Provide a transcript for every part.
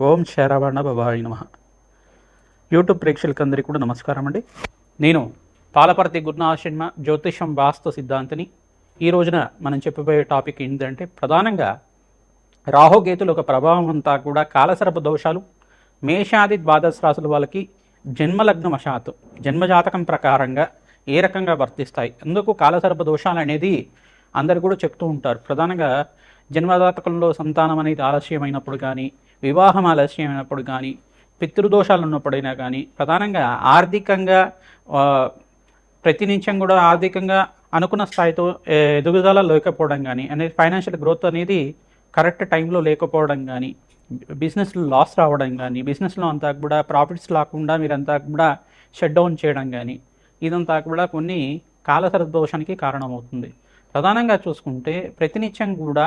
ఓం శరవణ బాబాయ్ నమ. యూట్యూబ్ ప్రేక్షకులందరికీ కూడా నమస్కారం అండి. నేను పాలపర్తి గురునాశన్మ జ్యోతిషం వాస్తు సిద్ధాంతిని. ఈ రోజున మనం చెప్పబోయే టాపిక్ ఏంటంటే ప్రధానంగా రాహుకేతుల ఒక ప్రభావం అంతా కూడా కాలసర్ప దోషాలు మేషాది ద్వాదశ రాశుల వాళ్ళకి జన్మలగ్న వశాత్తు జన్మజాతకం ప్రకారంగా ఏ రకంగా వర్తిస్తాయి అందుకు కాలసర్ప దోషాలు అనేది అందరు కూడా చెప్తూ ఉంటారు. ప్రధానంగా జన్మజాతకంలో సంతానం అనేది ఆలస్యమైనప్పుడు కానీ వివాహం ఆలస్యమైనప్పుడు కానీ పితృదోషాలు ఉన్నప్పుడైనా కానీ ప్రధానంగా ఆర్థికంగా ప్రతి నిమిషం కూడా ఆర్థికంగా అనుకున్న స్థాయితో ఎదుగుదల లేకపోవడం కానీ అనేది ఫైనాన్షియల్ గ్రోత్ అనేది కరెక్ట్ టైంలో లేకపోవడం కానీ బిజినెస్లో లాస్ రావడం కానీ బిజినెస్లో అంతా కూడా ప్రాఫిట్స్ రాకుండా మీరంతా కూడా షట్ డౌన్ చేయడం కానీ ఇదంతా కూడా కొన్ని కాలసర దోషానికి కారణమవుతుంది. ప్రధానంగా చూసుకుంటే ప్రతినిత్యం కూడా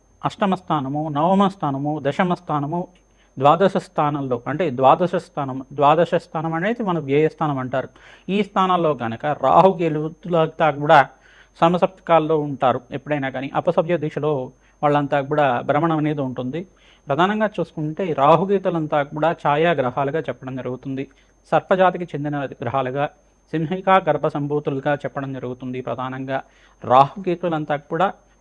అష్టమ స్థానము నవమ స్థానము దశమ స్థానము ద్వాదశ స్థానంలో అంటే ద్వాదశ స్థానం ద్వాదశ స్థానం అనేది మన వ్యయస్థానం అంటారు? ఈ స్థానాల్లో కనుక రాహు గెలుతులంతా కూడా సమసప్తకాల్లో ఉంటారు. ఎప్పుడైనా కానీ అపసభ్య దిశలో వాళ్ళంతా కూడా భ్రమణం అనేది ఉంటుంది. ప్రధానంగా చూసుకుంటే రాహుగీతలంతా కూడా ఛాయా గ్రహాలుగా చెప్పడం జరుగుతుంది. సర్పజాతికి చెందిన గ్రహాలుగా సింహికా గర్భ సంభూతులుగా చెప్పడం జరుగుతుంది ప్రధానంగా. రాహుగీతులంతా కూడా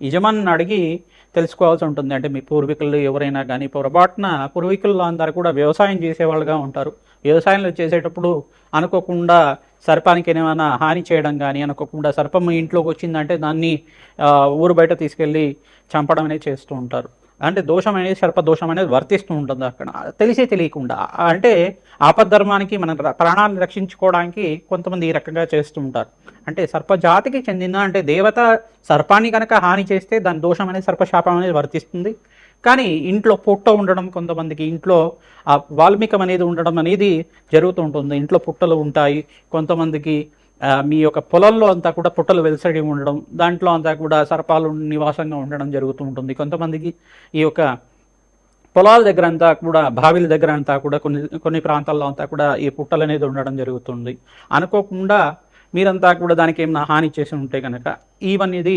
యజమానిని అడిగి తెలుసుకోవాల్సి ఉంటుంది. అంటే మీ పూర్వీకులు ఎవరైనా కానీ పొరపాటున పూర్వీకుల్లో అందరూ కూడా వ్యవసాయం చేసేవాళ్ళుగా ఉంటారు. వ్యవసాయంలో చేసేటప్పుడు అనుకోకుండా సర్పానికి ఏమైనా హాని చేయడం కానీ అనుకోకుండా సర్పం ఇంట్లోకి వచ్చిందంటే దాన్ని ఊరు బయట తీసుకెళ్ళి చంపడం అనేది చేస్తూ ఉంటారు. అంటే దోషం అనేది సర్ప దోషం అనేది వర్తిస్తూ ఉంటుంది అక్కడ? తెలిసే తెలియకుండా. అంటే ఆపద్ధర్మానికి మన ర- ప్రాణాలను రక్షించుకోవడానికి కొంతమంది ఈ రకంగా చేస్తూ ఉంటారు. అంటే సర్పజాతికి చెందిన అంటే దేవత సర్పాన్ని కనుక హాని చేస్తే దాని దోషం అనేది సర్పశాపం అనేది వర్తిస్తుంది. కానీ ఇంట్లో పుట్ట ఉండడం కొంతమందికి ఇంట్లో ఆ వాల్మీకం అనేది ఉండడం అనేది జరుగుతూ ఉంటుంది. ఇంట్లో పుట్టలు ఉంటాయి. కొంతమందికి మీ యొక్క పొలంలో అంతా కూడా పుట్టలు వెలసడి ఉండడం దాంట్లో అంతా కూడా సర్పాలు నివాసంగా ఉండడం జరుగుతూ ఉంటుంది. కొంతమందికి ఈ యొక్క పొలాల దగ్గర అంతా కూడా బావిల దగ్గర అంతా కూడా కొన్ని కొన్ని ప్రాంతాల్లో అంతా కూడా ఈ పుట్టలు అనేది ఉండడం జరుగుతుంది. అనుకోకుండా మీరంతా కూడా దానికి ఏమైనా హాని చేసి ఉంటే కనుక ఈవన్ ఇది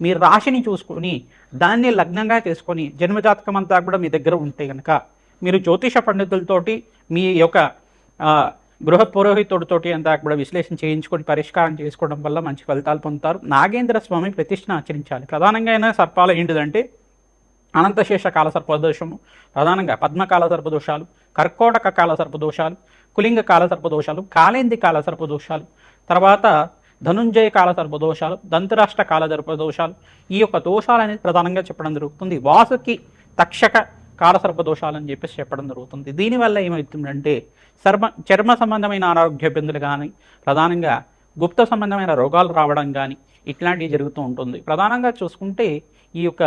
మీ రాశిని చూసుకొని దాన్ని లగ్నంగా చేసుకొని జన్మజాతకం అంతా కూడా మీ దగ్గర ఉంటే కనుక మీరు జ్యోతిష పండితులతోటి మీ యొక్క గృహ పురోహితుడితోటి అంతా కూడా విశ్లేషణ చేయించుకొని పరిష్కారం చేసుకోవడం వల్ల మంచి ఫలితాలు పొందుతారు. నాగేంద్ర స్వామి ప్రతిష్టను ఆచరించాలి. ప్రధానంగా అయినా సర్పాలు ఏంటిదంటే అనంతశేష కాల సర్పదోషము ప్రధానంగా పద్మకాల సర్పదోషాలు కర్కోటక కాల సర్పదోషాలు కులింగ కాల సర్పదోషాలు కాలేంది కాల సర్పదోషాలు తర్వాత ధనుంజయ కాల సర్పదోషాలు దంతరాష్ట్ర కాల సర్పదోషాలు ఈ యొక్క దోషాలు అనేది ప్రధానంగా చెప్పడం జరుగుతుంది. వాసుకి తక్షక కాల సర్పదోషాలు అని చెప్పేసి చెప్పడం జరుగుతుంది. దీనివల్ల ఏమవుతుందంటే చర్మ చర్మ సంబంధమైన ఆరోగ్య ఇబ్బందులు కానీ ప్రధానంగా గుప్త సంబంధమైన రోగాలు రావడం కానీ ఇట్లాంటివి జరుగుతూ ఉంటుంది. ప్రధానంగా చూసుకుంటే ఈ యొక్క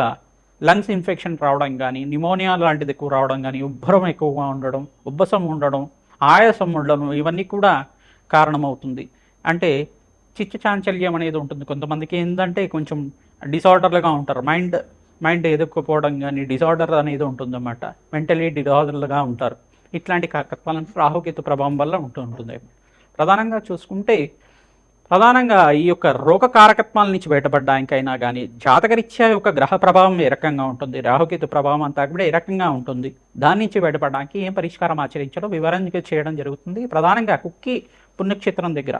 లంగ్స్ ఇన్ఫెక్షన్ రావడం కానీ నిమోనియా లాంటిది ఎక్కువ రావడం కానీ ఉబ్బరం ఎక్కువగా ఉండడం ఉబ్బసం ఉండడం ఆయాసం ఉండడం ఇవన్నీ కూడా కారణమవుతుంది. అంటే చిచ్చు చాంచల్యం అనేది ఉంటుంది. కొంతమందికి ఏంటంటే కొంచెం డిసార్డర్లుగా ఉంటారు. మైండ్ మైండ్ ఎదుర్కోపోవడం కానీ డిసార్డర్ అనేది ఉంటుందన్నమాట. మెంటలీ డిసార్డర్లుగా ఉంటారు. ఇట్లాంటి కాకత్వాలను రాహుకేతు ప్రభావం వల్ల ఉంటూ ఉంటుంది. ప్రధానంగా చూసుకుంటే ప్రధానంగా ఈ యొక్క రోగ కారకత్వాల నుంచి బయటపడడానికైనా కానీ జాతకరీత్యా యొక్క గ్రహ ప్రభావం ఏ రకంగా ఉంటుంది? రాహుకేతు ప్రభావం అంతా కూడా ఏ రకంగా ఉంటుంది? దాని నుంచి బయటపడడానికి ఏం పరిష్కారం ఆచరించడం వివరంగా చేయడం జరుగుతుంది. ప్రధానంగా కుక్కి పుణ్యక్షేత్రం దగ్గర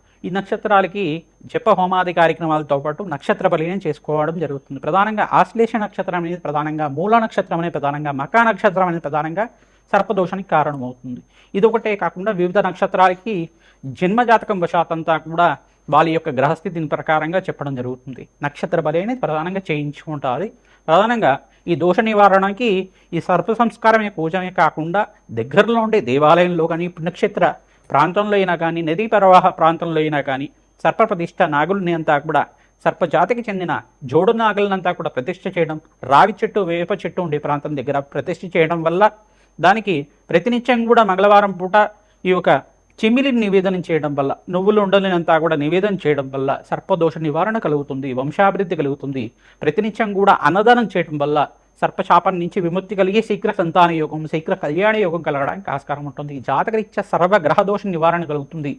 ఈ నక్షత్రాలకి జప హోమాది కార్యక్రమాలతో పాటు నక్షత్ర బలిని చేసుకోవడం జరుగుతుంది. ప్రధానంగా ఆశ్లేష నక్షత్రం అనేది ప్రధానంగా మూల నక్షత్రం అనేది ప్రధానంగా మకా నక్షత్రం అనేది ప్రధానంగా సర్పదోషానికి కారణమవుతుంది. ఇది ఒకటే కాకుండా వివిధ నక్షత్రాలకి జన్మజాతకం వశాతంతా కూడా వాళ్ళ యొక్క గ్రహస్థితిని ప్రకారంగా చెప్పడం జరుగుతుంది. నక్షత్ర బలి అనేది ప్రధానంగా చేయించుకుంటారు ప్రధానంగా ఈ దోష నివారణకి ఈ సర్ప సంస్కారమే పూజమే కాకుండా దగ్గరలో ఉండే దేవాలయంలో కానీ పుణ్యక్షేత్ర ప్రాంతంలో అయినా కానీ నదీ ప్రవాహ ప్రాంతంలో అయినా కానీ సర్ప ప్రతిష్ట నాగుల్ని అంతా కూడా సర్పజాతికి చెందిన జోడు నాగులనంతా కూడా ప్రతిష్ఠ చేయడం రావి చెట్టు వేప చెట్టు ఉండే ప్రాంతం దగ్గర ప్రతిష్ఠ చేయడం వల్ల దానికి ప్రతినిత్యం కూడా మంగళవారం పూట ఈ యొక్క చిమిలిని నివేదన చేయడం వల్ల నువ్వులు ఉండలేనంతా కూడా నివేదన చేయడం వల్ల సర్పదోష నివారణ కలుగుతుంది వంశాభివృద్ధి కలుగుతుంది. ప్రతినిత్యం కూడా అన్నదానం చేయడం వల్ల సర్పశాపం నుంచి విముక్తి కలిగి శీఘ్ర సంతాన యోగం శీఘ్ర కళ్యాణ యోగం కలగడానికి ఆస్కారం ఉంటుంది. జాతకరీత్యా సర్వ గ్రహదోష నివారణ కలుగుతుంది.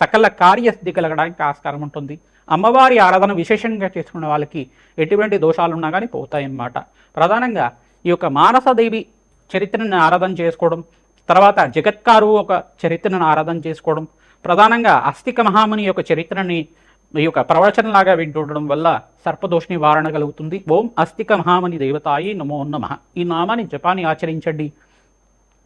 సకల కార్యసిద్ధి కలగడానికి ఆస్కారం ఉంటుంది. అమ్మవారి ఆరాధన విశేషంగా చేసుకున్న వాళ్ళకి ఎటువంటి దోషాలు ఉన్నా కానీ పోతాయన్నమాట. ప్రధానంగా ఈ యొక్క మానసదేవి చరిత్రను ఆరాధన చేసుకోవడం తర్వాత జగత్కారు ఒక చరిత్రను ఆరాధన చేసుకోవడం ప్రధానంగా అస్థిక మహాముని యొక్క చరిత్రని ఈ యొక్క ప్రవచనలాగా వింటుండడం వల్ల సర్పదోష నివారణ కలుగుతుంది. ఓం అస్థిక మహామణి దేవతాయి నమో నమ. ఈ నామాన్ని జపాన్ని ఆచరించండి.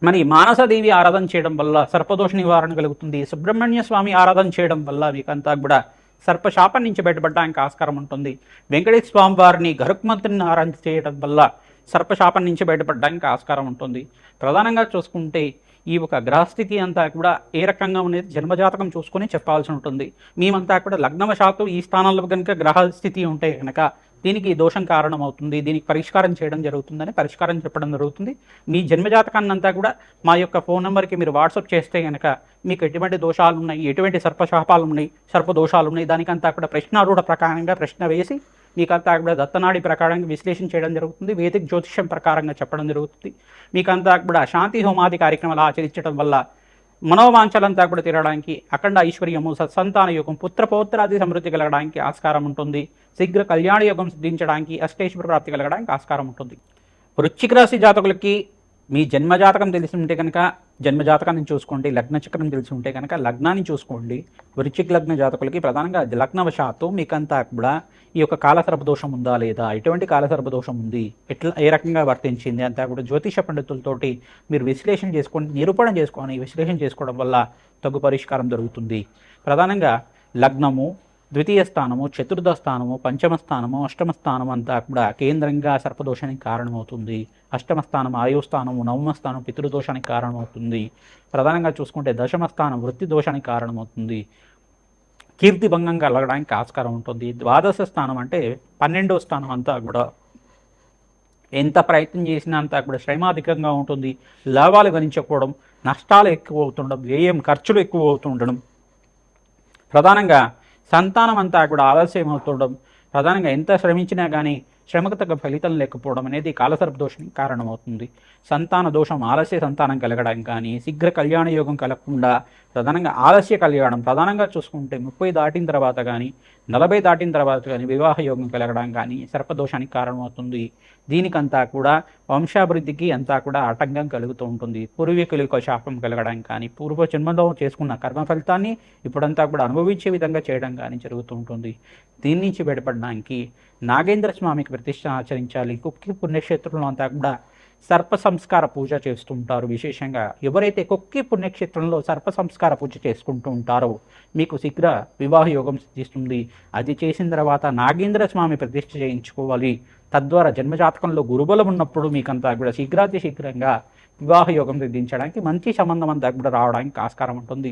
మరి మానసదేవి ఆరాధన చేయడం వల్ల సర్పదోష నివారణ కలుగుతుంది. సుబ్రహ్మణ్య స్వామి ఆరాధన చేయడం వల్ల మీకంతా కూడా సర్పశాపం నుంచి బయటపడడానికి ఆస్కారం ఉంటుంది. వెంకటేశ్వర స్వామి వారిని గరుక్మంతుని ఆరాధన చేయడం వల్ల సర్పశాపం నుంచి బయటపడడానికి ఆస్కారం ఉంటుంది. ప్రధానంగా చూసుకుంటే ఈ ఒక గ్రహస్థితి అంతా కూడా ఏ రకంగా ఉండేది? జన్మజాతకం చూసుకొని చెప్పాల్సి ఉంటుంది. మేమంతా కూడా లగ్నవశాత్తు ఈ స్థానంలో కనుక గ్రహస్థితి ఉంటే కనుక దీనికి దోషం కారణం అవుతుంది దీనికి పరిష్కారం చేయడం జరుగుతుందని పరిష్కారం చెప్పడం జరుగుతుంది. మీ జన్మజాతకాన్ని అంతా కూడా మా యొక్క ఫోన్ నెంబర్కి మీరు వాట్సాప్ చేస్తే కనుక మీకు ఎటువంటి దోషాలు ఉన్నాయి ఎటువంటి సర్పశాపాలు ఉన్నాయి సర్ప దోషాలు ఉన్నాయి దానికంతా కూడా ప్రశ్నారూఢ ప్రకారంగా ప్రశ్న వేసి మీకంతా కూడా దత్తనాడి ప్రకారంగా విశ్లేషణ చేయడం జరుగుతుంది. వేదిక జ్యోతిష్యం ప్రకారంగా చెప్పడం జరుగుతుంది. మీకంతా కూడా శాంతి హోమాది కార్యక్రమాలు ఆచరించడం వల్ల మనోవాంఛలంతా కూడా తీరడానికి అఖండ ఐశ్వర్యము సత్సంతాన యోగం పుత్రపౌత్రాది సమృద్ధి కలగడానికి ఆస్కారం ఉంటుంది. శీఘ్ర కళ్యాణ యోగం సిద్ధించడానికి అష్టేశ్వర ప్రాప్తి కలగడానికి ఆస్కారం ఉంటుంది. వృశ్చిక రాశి జాతకులకి మీ జన్మజాతకం తెలిసి ఉంటే కనుక జన్మజాతకాన్ని చూసుకోండి లగ్న చక్రం తెలిసి ఉంటే కనుక లగ్నాన్ని చూసుకోండి. వృచ్చిక లగ్న జాతకులకి ప్రధానంగా లగ్నవశాత్తు మీకంతా కూడా ఈ యొక్క కాలసర్ప దోషం ఉందా లేదా ఎటువంటి కాలసర్ప దోషం ఉంది ఎట్లా ఏ రకంగా వర్తించింది అంతా కూడా జ్యోతిష పండితులతోటి మీరు విశ్లేషణ చేసుకొని నిరూపణ చేసుకొని విశ్లేషణ చేసుకోవడం వల్ల తగు పరిష్కారం దొరుకుతుంది. ప్రధానంగా లగ్నము ద్వితీయ స్థానము చతుర్థ స్థానము పంచమ స్థానము అష్టమ స్థానం అంతా కూడా కేంద్రంగా సర్పదోషానికి కారణమవుతుంది. అష్టమ స్థానం ఆయు స్థానము నవమ స్థానం పితృదోషానికి కారణమవుతుంది. ప్రధానంగా చూసుకుంటే దశమ స్థానం వృత్తి దోషానికి కారణమవుతుంది. కీర్తి భంగం కలగడానికి ఆస్కారం ఉంటుంది. ద్వాదశ స్థానం అంటే పన్నెండో స్థానం అంతా కూడా. ఎంత ప్రయత్నం చేసినా అంతా కూడా శ్రమ అధికంగా ఉంటుంది. లాభాలు గణించకపోవడం నష్టాలు ఎక్కువ అవుతుండడం వ్యయం ఖర్చులు ఎక్కువ అవుతుండడం. ప్రధానంగా సంతానం అంతా కూడా ఆలస్యం అవుతుండడం ప్రధానంగా ఎంత శ్రమించినా కానీ శ్రమకు తగ్గ ఫలితం లేకపోవడం అనేది కాలసర్ప దోషానికి కారణమవుతుంది. సంతాన దోషం ఆలస్య సంతానం కలగడం కానీ శీఘ్ర కళ్యాణ యోగం కలగకుండా ప్రధానంగా ఆలస్య కళ్యాణం ప్రధానంగా చూసుకుంటే ముప్పై దాటిన తర్వాత కానీ నలభై దాటిన తర్వాత కానీ వివాహ యోగం కలగడం కానీ సర్పదోషానికి కారణమవుతుంది. దీనికంతా కూడా వంశాభివృద్ధికి అంతా కూడా ఆటంకం కలుగుతూ ఉంటుంది. పూర్వీకులకు శాపం కలగడం కానీ పూర్వ జన్మలో చేసుకున్న కర్మ ఫలితాన్ని ఇప్పుడంతా కూడా అనుభవించే విధంగా చేయడం కానీ జరుగుతూ ఉంటుంది. దీని నుంచి బయటపడడానికి నాగేంద్ర స్వామికి ప్రతిష్ట ఆచరించాలి. కుక్కి పుణ్యక్షేత్రంలో అంతా కూడా సర్ప సంస్కార పూజ చేస్తుంటారు. విశేషంగా ఎవరైతే కొక్కి పుణ్యక్షేత్రంలో సర్ప సంస్కార పూజ చేసుకుంటూ ఉంటారో మీకు శీఘ్ర వివాహ యోగం సిద్ధిస్తుంది. అది చేసిన తర్వాత నాగేంద్ర స్వామి ప్రతిష్ఠ చేయించుకోవాలి. తద్వారా జన్మజాతకంలో గురుబలం ఉన్నప్పుడు మీకంతా కూడా శీఘ్రాతి శీఘ్రంగా వివాహ యోగం సిద్ధించడానికి మంచి సంబంధం అంతా కూడా రావడానికి ఆస్కారం ఉంటుంది.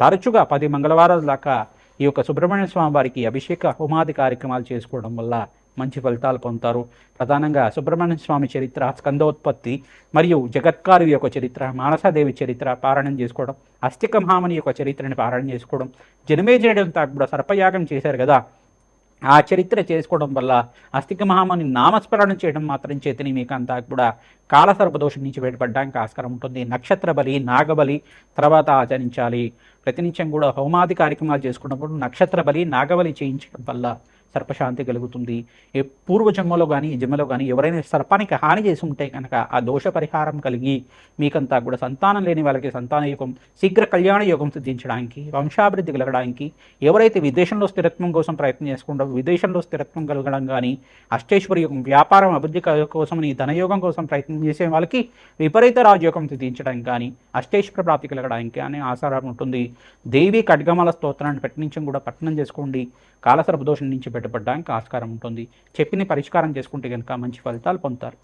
తరచుగా పది మంగళవారాల దాకా ఈ యొక్క సుబ్రహ్మణ్య స్వామి వారికి అభిషేక హోమాది కార్యక్రమాలు చేసుకోవడం వల్ల మంచి ఫలితాలు పొందుతారు. ప్రధానంగా సుబ్రహ్మణ్య స్వామి చరిత్ర స్కందోత్పత్తి మరియు జగత్కారు యొక్క చరిత్ర మానసాదేవి చరిత్ర పారాయణం చేసుకోవడం అస్థిక మహామని యొక్క చరిత్రని పారాయణం చేసుకోవడం జనమేజయుడంతా కూడా సర్పయాగం చేశారు కదా. ఆ చరిత్ర చేసుకోవడం వల్ల అస్థిక మహామని నామస్మరణ చేయడం మాత్రం చేతిని మీకు అంతా కూడా కాలసర్పదోషం నుంచి బయటపడడానికి ఆస్కారం ఉంటుంది. నక్షత్ర బలి నాగబలి తర్వాత ఆచరించాలి. ప్రతినిత్యం కూడా హోమాది కార్యక్రమాలు చేసుకున్నప్పుడు నక్షత్ర బలి నాగబలి చేయించడం వల్ల సర్పశాంతి కలుగుతుంది. ఏ పూర్వజన్మలో కానీ ఈ జన్మలో కానీ ఎవరైనా సర్పానికి హాని చేసి ఉంటే కనుక ఆ దోష పరిహారం కలిగి మీకంతా కూడా సంతానం లేని వాళ్ళకి సంతాన యోగం శీఘ్ర కళ్యాణ యోగం సిద్ధించడానికి వంశాభివృద్ధి కలగడానికి ఎవరైతే విదేశంలో స్థిరత్వం కోసం ప్రయత్నం చేసుకుంటారో విదేశంలో స్థిరత్వం కలగడం కానీ అష్టేశ్వర యోగం వ్యాపారం అభివృద్ధి కోసం ఈ ధనయోగం కోసం ప్రయత్నం చేసే వాళ్ళకి విపరీత రాజయోగం సిద్ధించడానికి కానీ అష్టేశ్వర ప్రాప్తి కలగడానికి కానీ ఆసారం ఉంటుంది. దేవి ఖడ్గమాల స్తోత్రాన్ని నుంచి కూడా పట్టణం చేసుకోండి. కాలసర్ప దోషం నుంచి బయటపడడానికి ఆస్కారం ఉంటుంది. చెప్పిన పరిష్కారం చేసుకుంటే కనుక మంచి ఫలితాలు పొందుతారు.